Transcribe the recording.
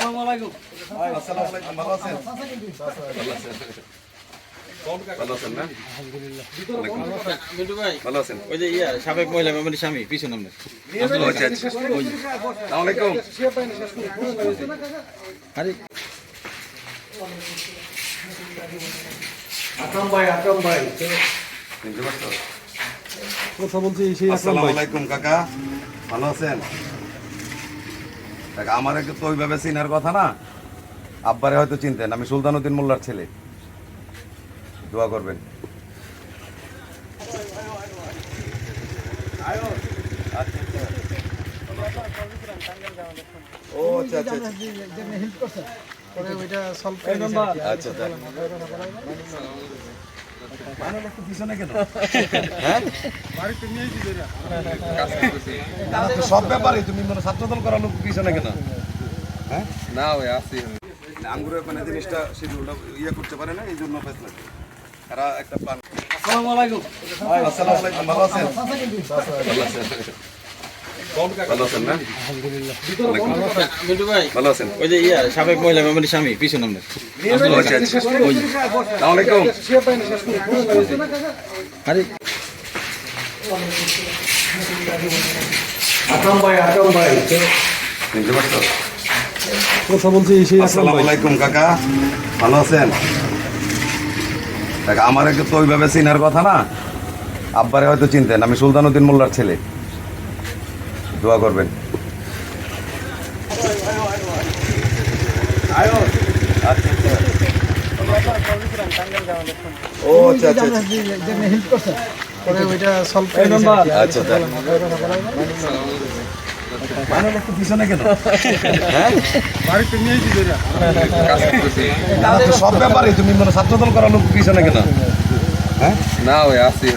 আসসালামু আলাইকুম ভালো আছেন? ভালো আছেন না? ভালো আছেন? ওই যে ইয়া সাবেক মহিলা মেম্বারের স্বামী পিছনে আমরা আসসালামু আলাইকুম আরে। আকরাম ভাই আকরাম ভাই। কথা বলছি সেই আসসালামু আলাইকুম কাকা। ভালো আছেন? কাকা আমার তো ওইভাবে চিনার কথা না। আব্বারে হয়তো চিনতেন আমি সুলতানুদ্দিন মোল্লার ছেলে। দোয়া করবেন। ও আচ্ছা আচ্ছা আচ্ছা। আচ্ছা সব ব্যাপারে তুমি মানে ছাত্রদল করার লোক পিছনে কেন? হ্যাঁ? না ওই আসি আঙ্গুরের মানে জিনিসটা শিডিউলটা ইয়ে করতে পারে না এই জন্য এরা একটা প্ল্যান আসসালামু আলাইকুম। আসসালামু আলাইকুম। ভালো আছেন? ভালো আছেন না? ভালো আছেন? ওই যে ইয়া সাবেক মহিলা মেম্বারের স্বামী পিছনে আমরা আচ্ছা আচ্ছা। আরে। ভাই ভাই। পারছ কথা বলছি সেই আসসালামু আলাইকুম কাকা। ভালো আছেন? কাকা আমার একটু তো ওইভাবে চিনার কথা না। আব্বারে হয়তো চিনতেন। আমি সুলতানুদ্দিন মোল্লার ছেলে। দোয়া করবেন। ও আচ্ছা আচ্ছা আচ্ছা। হ্যাঁ? সব ব্যাপারই তুমি মানে ছাত্রদল করার লোক পিছনে কেন? হ্যাঁ? না ওই আসি